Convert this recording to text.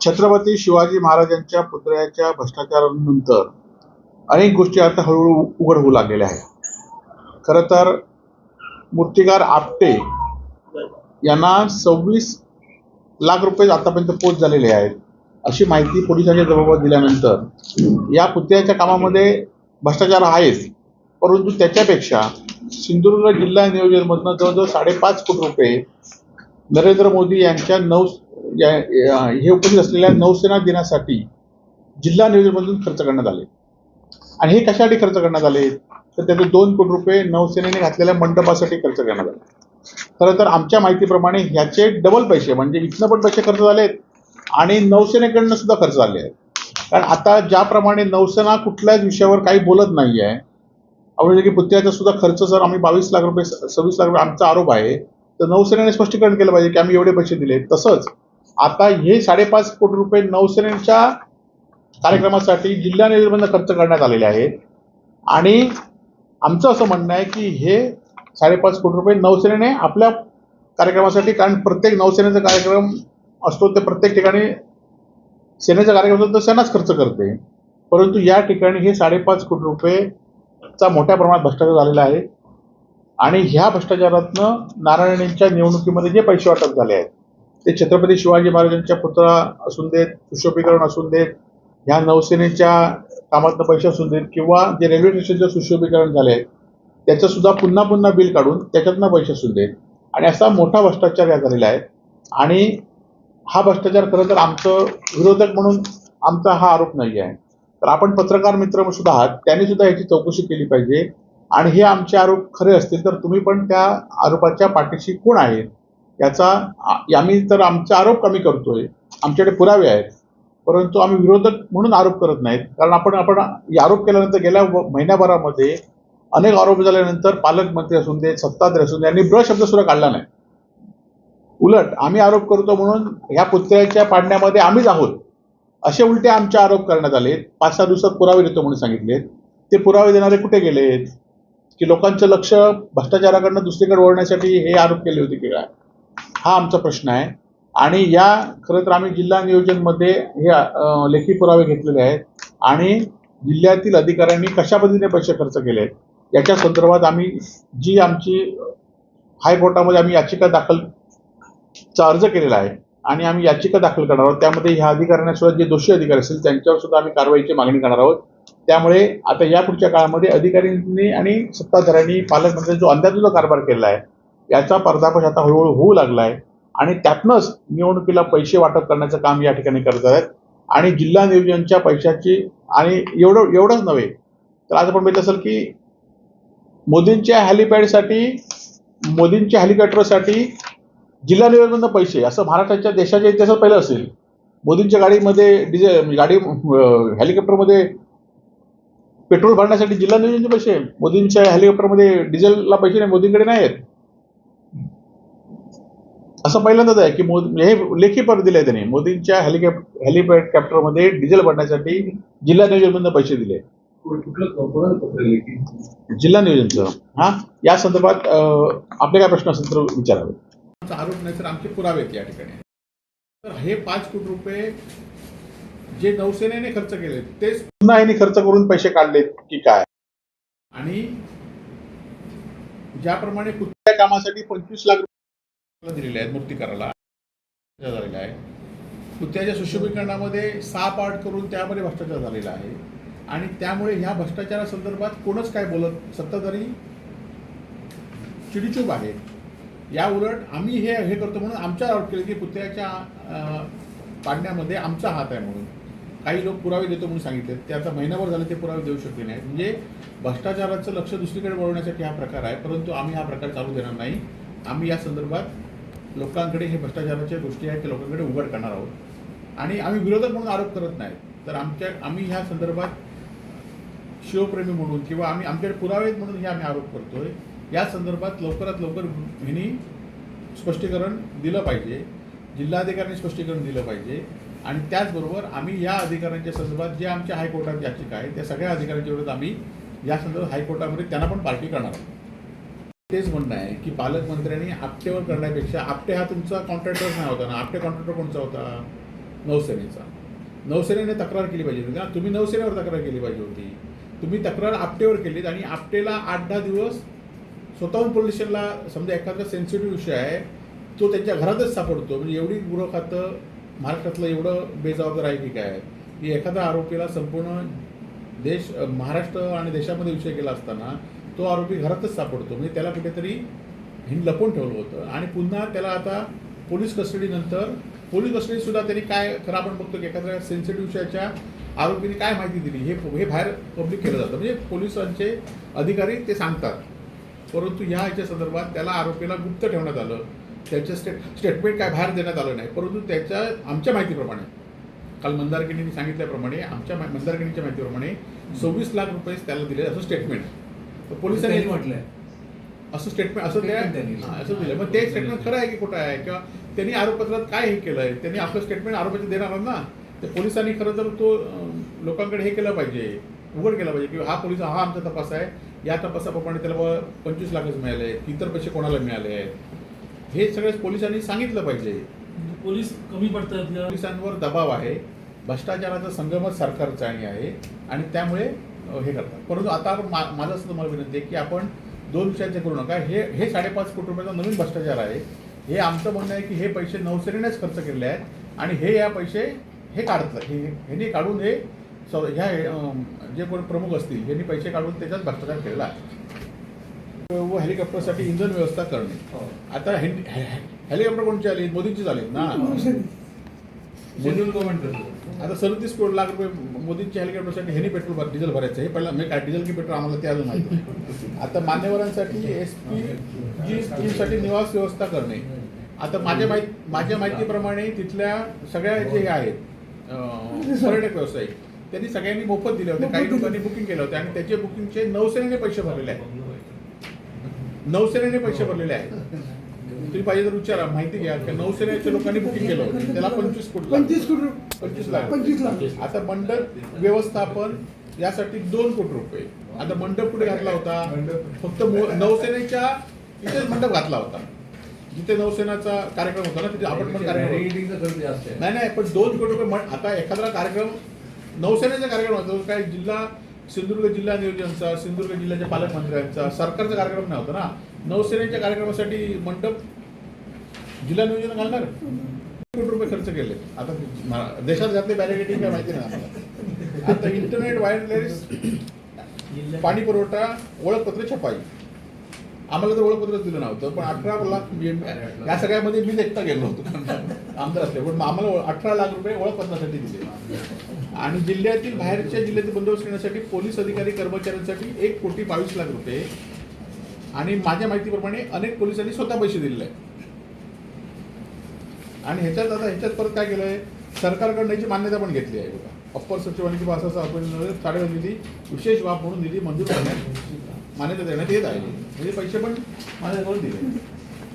छत्रपती शिवाजी महाराजांच्या पुतळ्याच्या भ्रष्टाचारानंतर अनेक गोष्टी आता हळूहळू उघड होऊ लागलेल्या आहेत. खरं तर मूर्तिकार आपटे यांना सव्वीस लाख रुपये आतापर्यंत पोच झालेले आहेत. अशी माहिती पोलिसांच्या जबाबात दिल्यानंतर या पुतळ्याच्या कामामध्ये भ्रष्टाचार आहेच परंतु त्याच्यापेक्षा सिंधुदुर्ग जिल्हा नियोजनमधनं जवळजवळ साडेपाच कोटी रुपये नरेंद्र मोदी यांच्या नौ या हे उपस्थित असलेल्या नौसेना दिनासाठी जिल्हा नियोजनमधून खर्च करण्यात आले. आणि हे कशासाठी खर्च करण्यात आले? तर त्याचे दोन कोटी रुपये नौसेनेने घातलेल्या मंडपासाठी खर्च करण्यात आले. खरं तर आमच्या माहितीप्रमाणे ह्याचे डबल पैसे म्हणजे इथनं पण पैसे खर्च झालेत आणि नौसेनेकडनं सुद्धा खर्च झाले आहेत. कारण आता ज्याप्रमाणे नौसेना कुठल्याच विषयावर काही बोलत नाही आहे आवडले की पुत्याचा सुद्धा खर्च जर आम्ही बावीस लाख रुपये सव्वीस लाख रुपये आमचा आरोप आहे तर नौसेनेने स्पष्टीकरण केलं पाहिजे की आम्ही एवढे पैसे दिले. तसंच आता हे साडेपाच कोटी रुपये नौसेनेच्या कार्यक्रमासाठी जिल्हा निधीमधनं खर्च करण्यात आलेले आहेत. आणि आमचं असं म्हणणं आहे की हे साडेपाच कोटी रुपये नौसेनेने आपल्या कार्यक्रमासाठी कारण प्रत्येक नौसेनेचा कार्यक्रम असतो ते प्रत्येक ठिकाणी सेनेचा कार्यक्रम असतो तर सेनाच खर्च करते. परंतु या ठिकाणी हे साडेपाच कोटी रुपयेचा मोठ्या प्रमाणात भ्रष्टाचार झालेला आहे. आणि ह्या भ्रष्टाचारातनं नारायणींच्या निवडणुकीमध्ये जे पैसे वाटप झाले आहेत ते छत्रपती शिवाजी महाराजांच्या पुतळा असून देत सुशोभीकरण असून देत ह्या नौसेनेच्या कामातनं पैसे असून देत किंवा जे रेल्वे स्टेशनचं सुशोभीकरण झाले आहे त्याचं सुद्धा पुन्हा पुन्हा बिल काढून त्याच्यातनं पैसे असून देत. आणि असा मोठा भ्रष्टाचार या झालेला आहे. आणि हा भ्रष्टाचार खरं तर आमचं विरोधक म्हणून आमचा हा आरोप नाही आहे तर आपण पत्रकार मित्र सुद्धा आहात त्यांनी सुद्धा याची चौकशी केली पाहिजे. आणि हे आमचे आरोप खरे असतील तर तुम्ही पण त्या आरोपाच्या पाठीशी कोण आहेत याचा आम्ही तर आमचे आरोप कमी करतोय. आमच्याकडे पुरावे आहेत. परंतु आम्ही विरोधक म्हणून आरोप करत नाहीत. कारण आपण आपण आरोप केल्यानंतर गेल्या व- महिन्याभरामध्ये अनेक आरोप झाल्यानंतर पालकमंत्री असून दे सत्ताधारी असून दे यांनी ब्र शब्द सुद्धा काढला नाही. उलट आम्ही आरोप करतो म्हणून ह्या पुतळ्याच्या पाडण्यामध्ये आम्हीच आहोत. असे उलटे आमचे आरोप करण्यात आले. पाच सहा दिवसात पुरावे देतो म्हणून सांगितले ते पुरावे देणारे कुठे गेलेत? की लोकांचं लक्ष भ्रष्टाचाराकडनं दुसरीकडे वळण्यासाठी हे आरोप केले होते की काय? हा आमचा प्रश्न आहे. आणि या खरं तर आम्ही जिल्हा नियोजनमध्ये हे लेखी पुरावे घेतलेले आहेत. आणि जिल्ह्यातील अधिकाऱ्यांनी कशा पद्धतीने पैसे खर्च केले आहेत याच्या संदर्भात आम्ही जी आमची हायकोर्टामध्ये आम्ही याचिका दाखल चा अर्ज केलेला आहे. आणि आम्ही याचिका दाखल करणार आहोत. त्यामध्ये ह्या अधिकाऱ्यांना सुद्धा जे दोषी अधिकारी असतील त्यांच्यावर सुद्धा आम्ही कारवाईची मागणी करणार आहोत. त्यामुळे आता या पुढच्या काळामध्ये अधिकाऱ्यांनी आणि सत्ताधाऱ्यांनी पालकमंत्र्यांनी जो अंदाजूचा कारभार केला आहे याचा पर्दाफाश आता हळूहळू होऊ लागला आहे आणि त्यातनंच निवडणुकीला पैसे वाटप करण्याचं काम या ठिकाणी करत आहेत. आणि जिल्हा नियोजनच्या पैशाची आणि एवढं एवढंच नव्हे तर आज आपण बघितलं असेल की मोदींच्या हॅलिपॅडसाठी मोदींच्या हेलिकॉप्टरसाठी जिल्हा लेवलमधनं पैसे असं महाराष्ट्राच्या देशाच्या इतिहासात पहिलं असेल. मोदींच्या गाडीमध्ये डिझेल म्हणजे गाडी हेलिकॉप्टरमध्ये पेट्रोल भरण्यासाठी जिल्हा नियोजनचे पैसे मोदींच्या हेलिकॉप्टरमध्ये डिझेलला पैसे नाही मोदींकडे नाही आहेत. असं पहिल्यांदाच आहे की मोदी हे लेखी पर दिले त्यांनी मोदींच्या हेलिकॉप हेलिकॉप्टरमध्ये डिझेल भरण्यासाठी जिल्हा नियोजनमधनं पैसे दिले. जिल्हा नियोजनचं हा? या संदर्भात आपले काय प्रश्न असेल तर विचारावे. आरोप नाही तर आमचे पुरावे आहेत या ठिकाणी. तर हे पाच कोटी रुपये जे नौसेनेने खर्च केले तेच पुन्हा यांनी खर्च करून पैसे काढलेत की काय? आणि ज्याप्रमाणे कुठल्या कामासाठी पंचवीस लाख रुपये दिलेले आहेत मूर्तिकाराला झालेला आहे. पुत्याच्या सुशोभीकरणामध्ये सहा पार्ट करून त्यामध्ये भ्रष्टाचार झालेला आहे. आणि त्यामुळे ह्या भ्रष्टाचारासंदर्भात कोणच काय बोलत सत्ताधारी चिडीचूप आहेत या उलट आम्ही हे हे करतो म्हणून आमच्या आरोप केलं की पुतळ्याच्या पाडण्यामध्ये आमचा हात आहे म्हणून. काही लोक पुरावे देतो म्हणून सांगितले. ते आता महिनाभर झालं ते पुरावे देऊ शकले नाहीत. म्हणजे भ्रष्टाचाराचं लक्ष दुसरीकडे वळवण्यासाठी हा प्रकार आहे. परंतु आम्ही हा प्रकार चालू देणार नाही. आम्ही या संदर्भात लोकांकडे हे भ्रष्टाचाराच्या गोष्टी आहेत ते लोकांकडे उघड करणार आहोत. आणि आम्ही विरोधक म्हणून आरोप करत नाही तर आमच्या आम्ही ह्या संदर्भात शिवप्रेमी म्हणून किंवा आम्ही आमच्याकडे पुरावे आहेत म्हणून हे आम्ही आरोप करतोय. या संदर्भात लवकरात लवकर ह्यांनी स्पष्टीकरण दिलं पाहिजे जिल्हाधिकाऱ्यांनी स्पष्टीकरण दिलं पाहिजे आणि त्याचबरोबर आम्ही या अधिकाऱ्यांच्या संदर्भात जे आमच्या हायकोर्टात याचिका आहे त्या सगळ्या अधिकाऱ्यांच्या विरोधात आम्ही या संदर्भात हायकोर्टामध्ये त्यांना पण पार्टी करणार आहोत. तेच म्हणणं आहे की पालकमंत्र्यांनी आपटेवर करण्यापेक्षा आपटे हा तुमचा कॉन्ट्रॅक्टर नाही होता ना? आपटे कॉन्ट्रॅक्टर कोणचा होता? नौसेनेचा. नौसेनेने तक्रार केली पाहिजे होती ना? तुम्ही नौसेनेवर तक्रार केली पाहिजे होती. तुम्ही तक्रार आपटेवर केलीत आणि आपटेला आठ दहा दिवस स्वतःहून पोलीस स्टेशनला समजा एखादा सेन्सिटिव्ह विषय आहे तो त्यांच्या घरातच सापडतो. म्हणजे एवढी गृह खातं महाराष्ट्रातलं एवढं बेजबाबदार आहे की काय? की एखादा आरोपीला संपूर्ण देश महाराष्ट्र आणि देशामध्ये विषय केला असताना तो आरोपी घरातच सापडतो. म्हणजे त्याला कुठेतरी हिंड लपवून ठेवलं होतं. आणि पुन्हा त्याला आता पोलीस कस्टडीनंतर पोलीस कस्टडीसुद्धा त्यांनी काय खरं आपण बघतो की एखाद्या सेन्सिटिव्ह विषयाच्या आरोपीने काय माहिती दिली हे हे बाहेर पब्लिक केलं जातं. म्हणजे पोलिसांचे अधिकारी ते सांगतात. परंतु ह्या ह्याच्या संदर्भात त्याला आरोपीला गुप्त ठेवण्यात आलं. त्याचं स्टेट स्टेटमेंट काय बाहेर देण्यात आलं नाही. परंतु त्याच्या आमच्या माहितीप्रमाणे काल मंदारगिरीने सांगितल्याप्रमाणे आमच्या मा- मंदारगिरीच्या माहितीप्रमाणे सव्वीस लाख रुपये त्याला दिले असं स्टेटमेंट तर पोलिसांनी म्हटलंय. असं स्टेटमेंट असं त्या असं दिलं. मग ते स्टेटमेंट खरं आहे की खोटं आहे? किंवा त्यांनी आरोपपत्रात काय हे केलंय? त्यांनी आपलं स्टेटमेंट आरोपाचे देणार आहेत ना? ते पोलिसांनी खरं तर तो लोकांकडे हे केलं पाहिजे. उघड केलं पाहिजे की हा पोलीस हा आमचा तपास आहे. या तपासाप्रमाणे त्याला पंचवीस लाखच मिळाले इतर पैसे कोणाला मिळाले? आहेत हे सगळे पोलिसांनी सांगितलं पाहिजे. म्हणजे पोलीस कमी पडतात पोलिसांवर दबाव आहे भ्रष्टाचाराचा संगमच सरकारचा आणि आहे आणि त्यामुळे हे करतात. परंतु आता आपण मा माझं असं तुम्हाला विनंती आहे की आपण दोन विषयांचे करू नका. हे हे साडेपाच कोटी रुपयाचा नवीन भ्रष्टाचार आहे. हे आमचं म्हणणं आहे की हे पैसे नौसेनेनेच खर्च केले आहेत आणि हे या पैसे हे काढतात हे ह्यांनी काढून हे स ह्या जे कोण प्रमुख असतील यांनी पैसे काढून त्याच्यात भ्रष्टाचार केलेला आहे. व हेलिकॉप्टरसाठी इंधन व्यवस्था करणे. आता हे- हे- हेलिकॉप्टर कोणची आली? मोदींची झाली ना आता सदतीस करोड लाख रुपये मोदींच्या हेलिकॉप्टरसाठी हेनी पेट्रोल डिझेल भरायचं. हे पहिला म्हणजे काय डिझेल की पेट्रोल आम्हाला ते अजून माहिती. आता मान्यवरांसाठी एस पी जी स्कीमसाठी निवास व्यवस्था करणे. आता माझ्या माहिती माझ्या माहितीप्रमाणे तिथल्या सगळ्या जे आहेत पर्यटक व्यावसायिक त्यांनी सगळ्यांनी मोफत दिले होते. काही लोकांनी बुकिंग केलं होते. आणि त्याचे बुकिंगचे नौसेनेने पैसे भरलेले आहेत. नौसेनेने पैसे भरलेले आहेत. तुम्ही पाहिजे तर विचारा माहिती घ्या. की नौसेनेच्या लोकांनी बुकिंग केलं होतं. त्याला पंचवीस कोटी. पंचवीस कोटी पंचवीस लाख. पंचवीस लाख. आता मंडप व्यवस्थापन यासाठी दोन कोटी रुपये. आता मंडप कुठे घातला होता? फक्त नौसेनेच्या इथेच मंडप घातला होता. जिथे नौसेनाचा कार्यक्रम होता ना तिथे आपण पण कार्यक्रम नाही नाही पण दोन कोटी रुपये आता एखादा कार्यक्रम नौसेनेचा कार्यक्रम होता. काय जिल्हा सिंधुदुर्ग जिल्हा नियोजनचा सिंधुदुर्ग जिल्ह्याच्या पालकमंत्र्यांचा सरकारचा कार्यक्रम नाही होता ना. नौसेनेच्या कार्यक्रमासाठी मंडप जिल्हा नियोजन घालणार? कोटी रुपये खर्च केले. आता देशात घातले बॅरिगेटिंग काय माहिती नाही आम्हाला. आता इंटरनेट वायरलेस पाणी पुरवठा ओळखपत्र छपाई. आम्हाला तर ओळखपत्रच दिलं नव्हतं पण अठरा लाख म्हणजे या सगळ्यामध्ये मी एकटा गेलो होतो. आमदार असले पण आम्हाला अठरा लाख रुपये ओळखपत्रासाठी दिले. आणि जिल्ह्यातील बाहेरच्या जिल्ह्यातील बंदोबस्त करण्यासाठी पोलीस अधिकारी कर्मचाऱ्यांसाठी एक कोटी बावीस लाख रुपये. आणि माझ्या माहितीप्रमाणे अनेक पोलिसांनी स्वतः पैसे दिलेले आहेत. आणि ह्याच्यात आता ह्याच्यात परत काय केलं आहे सरकारकडनं याची मान्यता पण घेतली आहे. बघा. अप्पर सचिवांनी किंवा असं असं आपण निधी विशेष बाब म्हणून निधी मंजूर करण्यात मान्यता देण्यात येत आहे. म्हणजे पैसे पण माझ्याकडून दिले.